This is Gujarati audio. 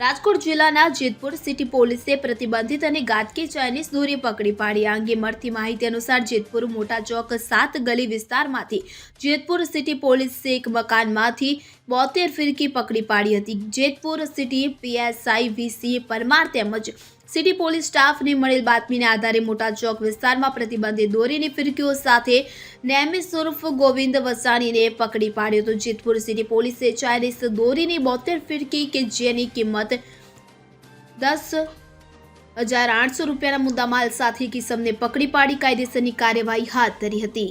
રાજકોટ જિલ્લાના જેતપુર સિટી પોલીસે પ્રતિબંધિત અને ગાતકી ચાઇનીઝ દોરી પકડી પાડી. આ અંગે મળતી માહિતી અનુસાર જેતપુર મોટા ચોક સાત ગલી વિસ્તારમાંથી જેતપુર સિટી પોલીસે એક મકાનમાંથી બોતેર ફિરકી પકડી પાડી હતી. Jetpur city PSI VC Parmar તેમજ સિટી પોલીસ સ્ટાફને મળેલ બાતમીને આધારે મોટા ચોક વિસ્તારમાં પ્રતિબંધિત દોરીની ફિરકીઓ સાથે નેમિસ ઉર્ફ ગોવિંદ વસાણીને પકડી પાડ્યો હતો. જેતપુર સિટી પોલીસે ચાઇનીઝ દોરીની બોતેર ફિરકી કે જેની કિંમત દસ હજાર આઠસો રૂપિયાના મુદ્દામાલ સાથે કિસમને પકડી પાડી કાયદેસરની કાર્યવાહી હાથ ધરી હતી.